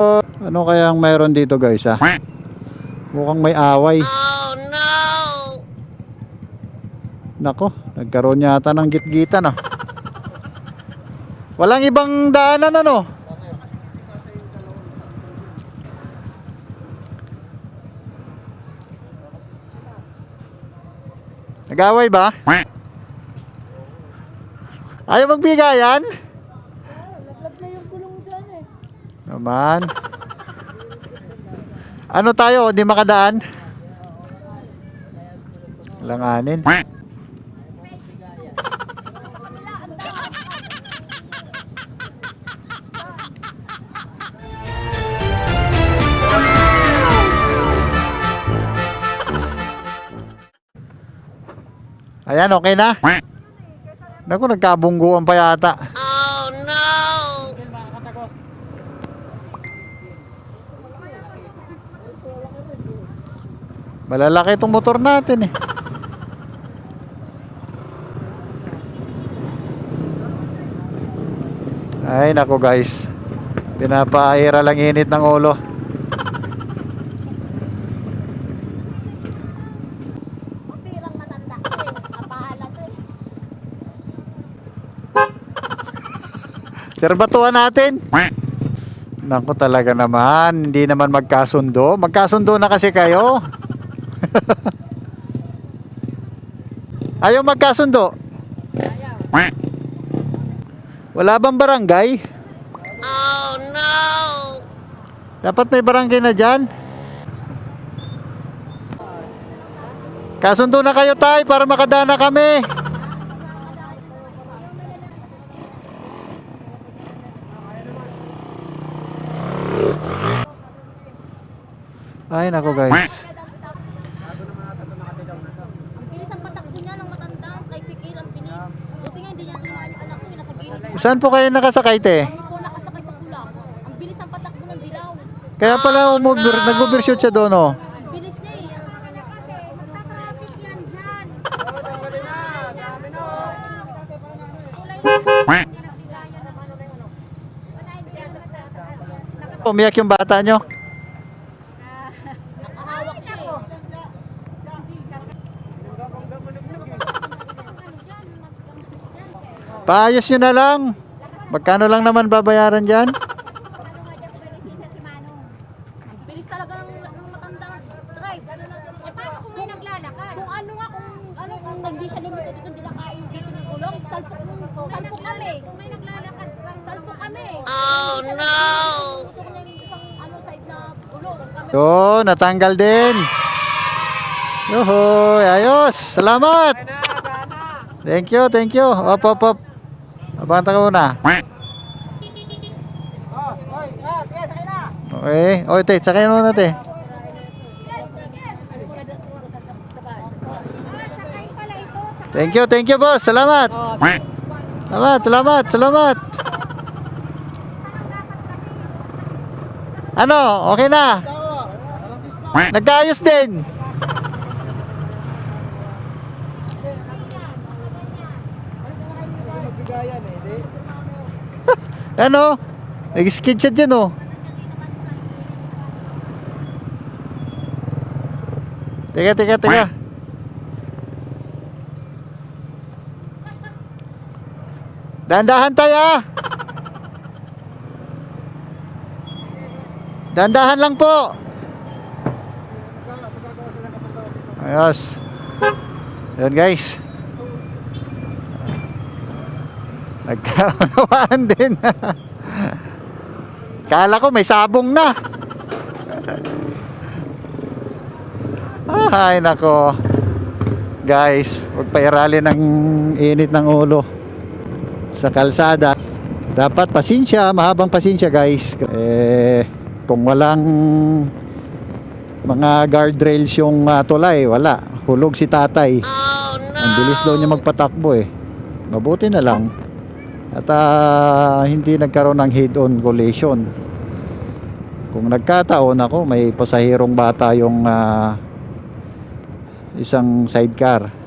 Ano kaya ang mayroon dito guys ha? Mukhang may away. Oh no! Nako, nagkaroon yata ng gitgitan ah. Walang ibang daanan ano? Nag-away ba? Ayaw magbigayan? Naman. Ano tayo? Di makadaan? Langanin. Ayan, okay na? Naku, nagkabungguan pa yata. Malalaki itong motor natin eh. Ay, nako guys. Pinapaira lang init ng ulo. Pirang matanda ko eh. Kapahala ko eh. Serbatuan natin. Nako talaga naman. Hindi naman magkasundo. Magkasundo na kasi kayo. Ayaw magkasundo. Wala bang barangay? Oh no! Dapat may barangay na dyan. Kasundo na kayo tay para makadana kami. Ay nako guys. Ang bilis ang patakbo niya ng matanda. Ang tricycle, ang bilis. Buti nga hindi niya tinamaan yung anak ko. eh, Nasa gilid. Saan po kayo nakasakay te? Kami po nakasakay sa kulak. Ang bilis ang patakbo ng dilaw. Kaya pala umubir, nag-overshoot siya doon oh. Ang bilis niya eh. Umiyak yung bata nyo. Nakahawak siya eh. Paayos nyo na lang. Magkano lang naman babayaran dyan? Bilis talaga ng, ng matanda. Drive. Eh paano kung may naglalakad? Kung ano nga, kung ano, kung hindi siya lumito dito, hindi dito ng gulong, salpok, salpok kami. Kung may naglalakad, salpok kami. Oh no! Isang ano, side na gulong. Kami. Yo, natanggal din. Yoho, ayos. Salamat. Thank you, thank you. Op, op, op. Abanta ka muna. Okay. O, te, sakay mo na, te. Thank you, thank you, boss. Salamat. Salamat, salamat, salamat. Ano, okay na? Nagkaayos din. Ano? Nag-skid siya dyan oh. Teka, teka, teka. Dandahan tayo ah. Dandahan lang po. Ayos. Yun guys. Nagkaunawaan din. Kala ko may sabong na. Ay nako. Guys, huwag pairali ng init ng ulo sa kalsada. Dapat pasensya, mahabang pasensya guys. Eh, kung walang mga guardrails yung ah, tulay, wala. Hulog si tatay. Oh no! Ang bilis daw niya magpatakbo eh. Mabuti na lang. At ah, hindi nagkaroon ng head-on collision. Kung nagkataon ako, may pasahirong bata yung ah, isang sidecar.